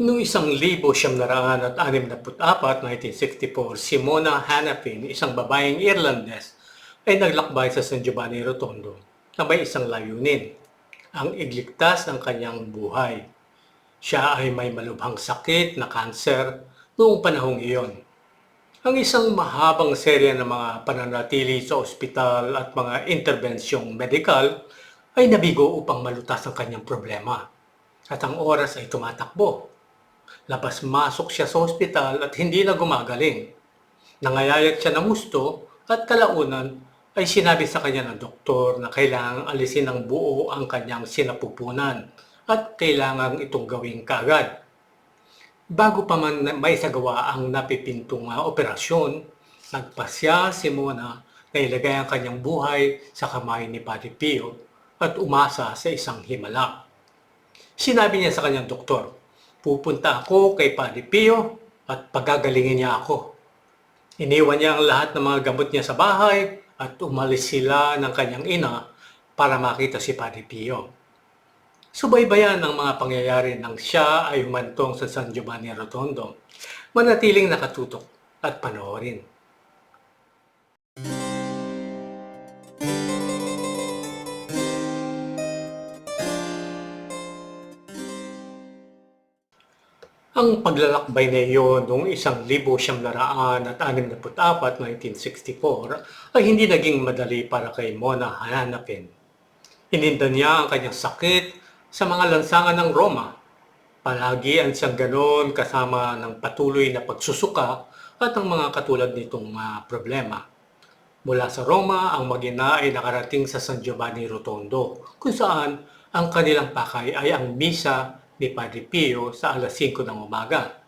Noong isang libo siyam naraan at anim na apat, 1964, si Mona Hanafin, isang babaeng Irlandes, ay naglakbay sa San Giovanni Rotondo na may isang layunin, ang igligtas ng kanyang buhay. Siya ay may malubhang sakit na kanser noong panahong iyon. Ang isang mahabang serya ng mga pananatili sa ospital at mga interbensyong medikal ay nabigo upang malutas ang kanyang problema. At ang oras ay tumatakbo. Labas-masok siya sa ospital at hindi na gumagaling. Nangayayat siya ng gusto at kalaunan ay sinabi sa kanya ng doktor na kailangang alisin ng buo ang kanyang sinapupunan at kailangang itong gawing kaagad. Bago pa man na- maisagawa ang napipintong operasyon, nagpasya si Mona na ilagay ang kanyang buhay sa kamay ni Padre Pio at umasa sa isang himala. Sinabi niya sa kanyang doktor, pupunta ako kay Padre Pio at pagagalingin niya ako. Iniwan niya ang lahat ng mga gamot niya sa bahay at umalis sila ng kanyang ina para makita si Padre Pio. Subaybayan ang mga pangyayari nang siya ay humantong sa San Giovanni Rotondo. Manatiling nakatutok at panoorin. Ang paglalakbay na iyon noong isang libo siyam laraan at anim na apat, 1964, ay hindi naging madali para kay Mona hanapin. Hininda niya ang kanyang sakit sa mga lansangan ng Roma. Palagi ang siyang ganon kasama ng patuloy na pagsusuka at ang mga katulad nitong ah, problema. Mula sa Roma, ang magina ay nakarating sa San Giovanni Rotondo, kung saan ang kanilang pakay ay ang misa ni Padre Pio sa alas 5 ng umaga.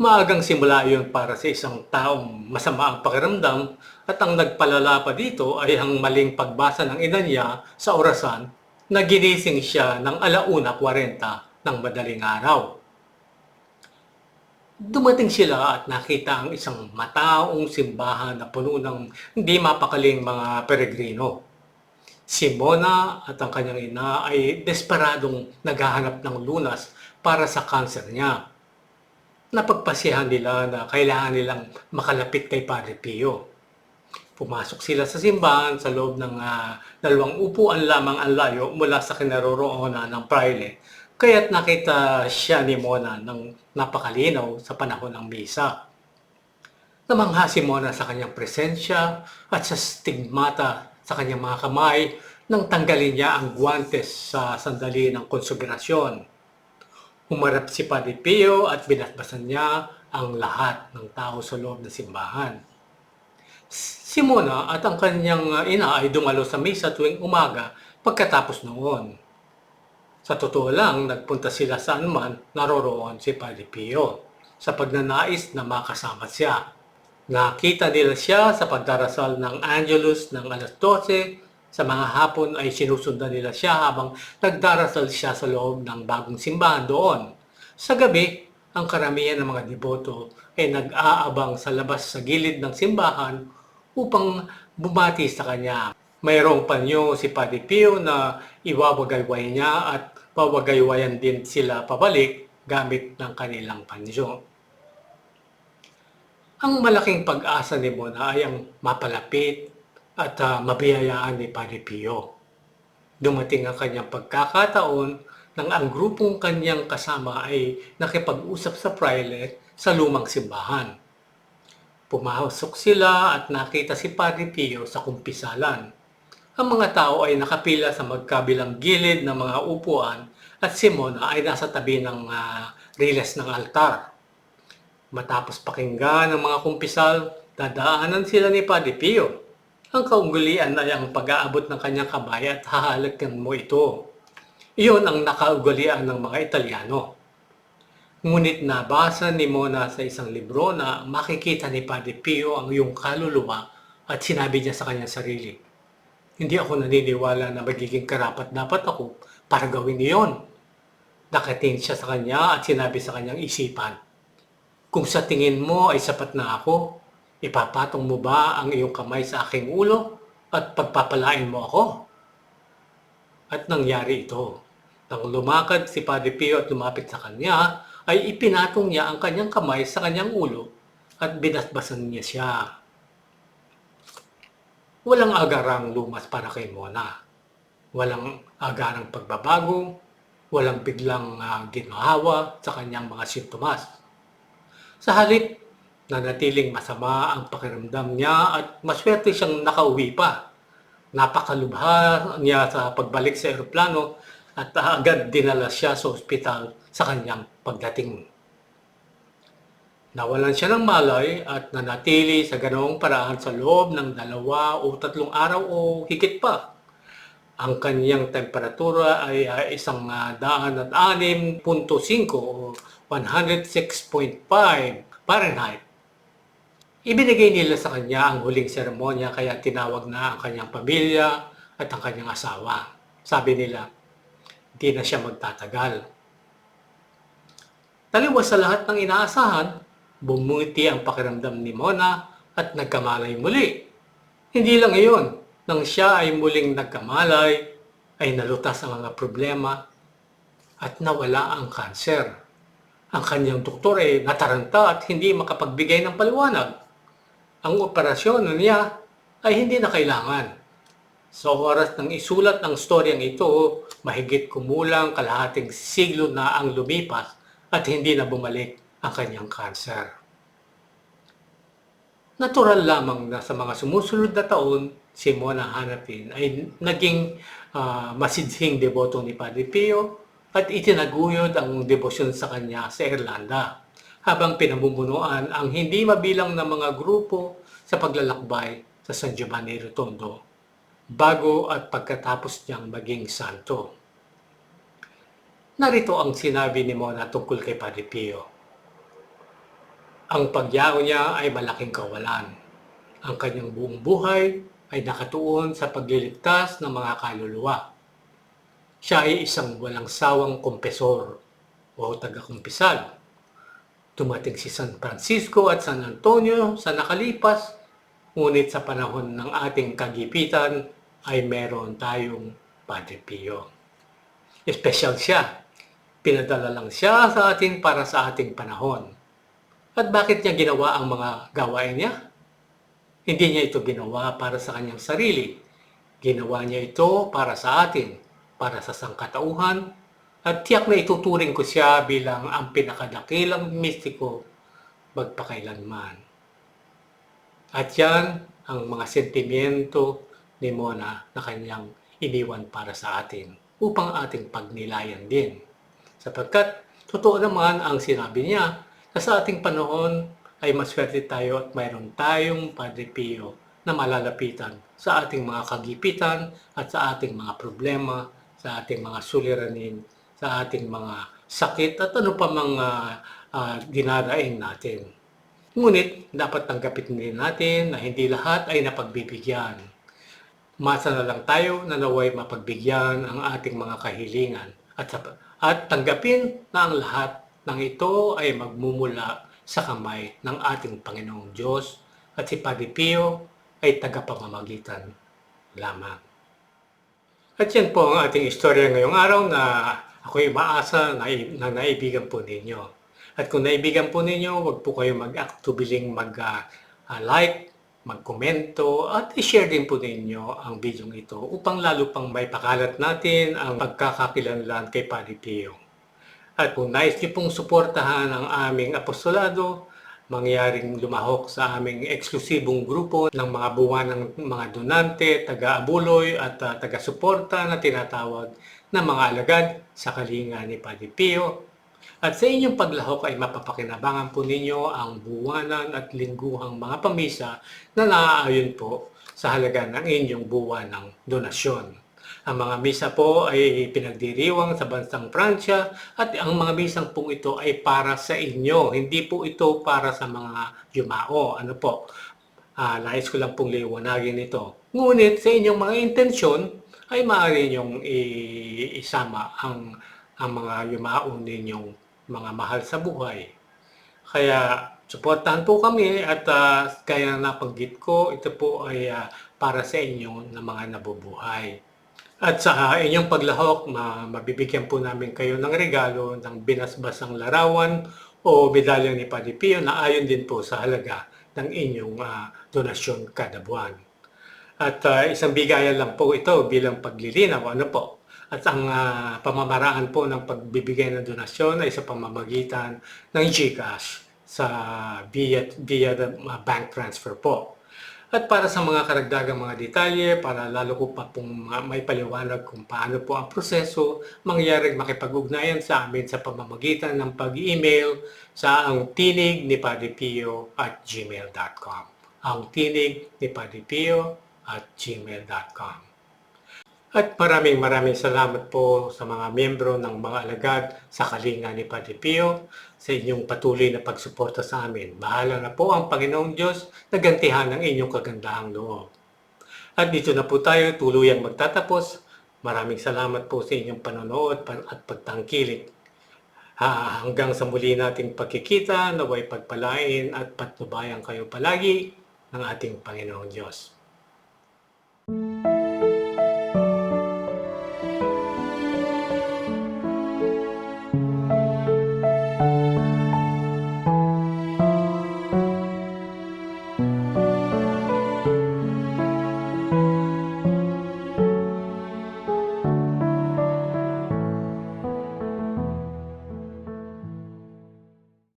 Maagang simula iyon para sa isang taong masama ang pakiramdam at ang nagpalala pa dito ay ang maling pagbasa ng ina niya sa orasan na ginising siya ng alauna 40 ng madaling araw. Dumating sila at nakita ang isang mataong simbahan na puno ng hindi mapakaling mga peregrino. Si Mona at ang kanyang ina ay desperadong naghahanap ng lunas para sa kanser niya. Napagpasihan nila na kailangan nilang makalapit kay Padre Pio. Pumasok sila sa simbahan sa loob ng ah, dalawang upuan lamang ang layo mula sa kinaroroonan ng praile. Kaya't nakita siya ni Mona ng napakalinaw sa panahon ng misa. Namangha si Mona sa kanyang presensya at sa stigmata sa kanyang mga kamay nang tanggalin niya ang guantes sa sandali ng konsagrasyon. Humarap si Padre Pio at binasbasan niya ang lahat ng tao sa loob ng simbahan. Si Mona at ang kanyang ina ay dumalo sa misa tuwing umaga pagkatapos noon. Sa totoo lang, nagpunta sila saan man naroroon si Padre Pio sa pagnanais na makasama siya. Nakita nila siya sa pagdarasal ng Angelus ng alas 12. Sa mga hapon ay sinusundan nila siya habang nagdarasal siya sa loob ng bagong simbahan doon. Sa gabi, ang karamihan ng mga deboto ay nag-aabang sa labas sa gilid ng simbahan upang bumati sa kanya. Mayroong panyo si Padre Pio na iwawagayway niya at pawagaywayan din sila pabalik gamit ng kanilang panyo. Ang malaking pag-asa ni Mona ay ang mapalapit at ah, mabiyayaan ni Padre Pio. Dumating ang kanyang pagkakataon nang ang grupong kanyang kasama ay nakipag-usap sa praile sa lumang simbahan. Pumasok sila at nakita si Padre Pio sa kumpisalan. Ang mga tao ay nakapila sa magkabilang gilid ng mga upuan at si Mona ay nasa tabi ng ah, riles ng altar. Matapos pakinggan ng mga kumpisal, dadaanan sila ni Padre Pio. Ang kaunggulian ay ang pag-aabot ng kanyang kamay at hahalakan mo ito. Iyon ang nakaugalian ng mga Italiano. Ngunit nabasa ni Mona sa isang libro na makikita ni Padre Pio ang iyong kaluluwa at sinabi niya sa kanyang sarili, Hindi ako naniniwala na magiging karapat dapat ako para gawin iyon. Nakatingin siya sa kanya at sinabi sa kanyang isipan, Kung sa tingin mo ay sapat na ako, ipapatong mo ba ang iyong kamay sa aking ulo at pagpapalain mo ako? At nangyari ito. Nang lumakad si Padre Pio at lumapit sa kanya, ay ipinatong niya ang kanyang kamay sa kanyang ulo at binasbasan niya siya. Walang agarang lumas para kay Mona. Walang agarang pagbabago, walang biglang uh, ginhawa sa kanyang mga sintomas. Sa halip, nanatiling masama ang pakiramdam niya at maswerte siyang nakauwi pa. Napakalubha niya sa pagbalik sa eroplano at agad dinala siya sa ospital sa kanyang pagdating. Nawalan siya ng malay at nanatili sa ganoong paraan sa loob ng dalawa o tatlong araw o higit pa. Ang kanyang temperatura ay uh, isang uh, daan at anim punto 5 o 106.5 Fahrenheit. Ibinigay nila sa kanya ang huling seremonya kaya tinawag na ang kanyang pamilya at ang kanyang asawa. Sabi nila, di na siya magtatagal. Taliwas sa lahat ng inaasahan, bumuti ang pakiramdam ni Mona at nagkamalay muli. Hindi lang iyon, nang siya ay muling nagkamalay, ay nalutas ang mga problema at nawala ang kanser. Ang kanyang doktor ay nataranta at hindi makapagbigay ng paliwanag. Ang operasyon niya ay hindi na kailangan. Sa oras ng isulat ng storyang ito, mahigit kumulang kalahating siglo na ang lumipas at hindi na bumalik ang kanyang kanser. Natural lamang na sa mga sumusunod na taon, si Mona Hanapin ay naging uh, masidhing deboto ni Padre Pio at itinaguyod ang debosyon sa kanya sa Irlanda habang pinamumunuan ang hindi mabilang na mga grupo sa paglalakbay sa San Giovanni Rotondo bago at pagkatapos niyang maging santo. Narito ang sinabi ni Mona tungkol kay Padre Pio. Ang pagyao niya ay malaking kawalan. Ang kanyang buong buhay ay nakatuon sa pagliligtas ng mga kaluluwa. Siya ay isang walang sawang kompesor o taga-kumpisal. Tumating si San Francisco at San Antonio sa nakalipas, ngunit sa panahon ng ating kagipitan ay meron tayong Padre Pio. Espesyal siya. Pinadala lang siya sa atin para sa ating panahon. At bakit niya ginawa ang mga gawain niya? Hindi niya ito ginawa para sa kanyang sarili. Ginawa niya ito para sa atin, para sa sangkatauhan, at tiyak na ituturing ko siya bilang ang pinakadakilang mistiko magpakailanman. At yan ang mga sentimiento ni Mona na kanyang iniwan para sa atin upang ating pagnilayan din. Sapagkat totoo naman ang sinabi niya na sa ating panahon ay maswerte tayo at mayroon tayong Padre Pio na malalapitan sa ating mga kagipitan at sa ating mga problema, sa ating mga suliranin, sa ating mga sakit at ano pa mga uh, dinaraing natin. Ngunit dapat tanggapin din natin na hindi lahat ay napagbibigyan. Masa na lang tayo na naway mapagbigyan ang ating mga kahilingan at, at tanggapin na ang lahat nang ito ay magmumula sa kamay ng ating Panginoong Diyos at si Padre Pio ay tagapamamagitan lamang. At yan po ang ating istorya ngayong araw na ako'y maasa na, na naibigan po ninyo. At kung naibigan po ninyo, huwag po kayo mag-actubiling mag-like, magkomento at i-share din po ninyo ang video ito upang lalo pang may pakalat natin ang pagkakakilanlan kay Padre Pio. At kung nais niyo pong suportahan ang aming apostolado, mangyaring lumahok sa aming eksklusibong grupo ng mga buwan ng mga donante, taga-abuloy at uh, taga-suporta na tinatawag na mga alagad sa kalinga ni Padre Pio. At sa inyong paglahok ay mapapakinabangan po ninyo ang buwanan at lingguhang mga pamisa na naaayon po sa halaga ng inyong buwan ng donasyon. Ang mga misa po ay pinagdiriwang sa bansang Pransya at ang mga misang pong ito ay para sa inyo. Hindi po ito para sa mga yumao. Ano po? Uh, nais ko lang pong liwanagin ito. Ngunit sa inyong mga intensyon ay maaari ninyong isama ang, ang mga yumao ninyong mga mahal sa buhay. Kaya suportahan po kami at uh, kaya napanggit ko, ito po ay uh, para sa inyo na mga nabubuhay. At sa inyong paglahok, ma- mabibigyan po namin kayo ng regalo ng binasbasang larawan o medalyang ni Padre Pio na ayon din po sa halaga ng inyong ah, donasyon kada buwan. At ah, isang bigayan lang po ito bilang paglilinaw. Ano po? At ang ah, pamamaraan po ng pagbibigay ng donasyon ay sa pamamagitan ng GCash sa via, via the, ah, bank transfer po. At para sa mga karagdagang mga detalye, para lalo ko pa pong ma- may paliwanag kung paano po ang proseso, mangyaring makipag-ugnayan sa amin sa pamamagitan ng pag-email sa ang tinig ni Padre Pio at gmail.com. Ang tinig ni Padre Pio at gmail.com. At maraming maraming salamat po sa mga miyembro ng mga alagad sa kalinga ni Padre Pio sa inyong patuloy na pagsuporta sa amin. Bahala na po ang Panginoong Diyos na gantihan ang inyong kagandahang loob. At dito na po tayo tuluyang magtatapos. Maraming salamat po sa inyong panonood pa- at pagtangkilik. Ha, hanggang sa muli nating pagkikita, naway pagpalain at patnubayan kayo palagi ng ating Panginoong Diyos.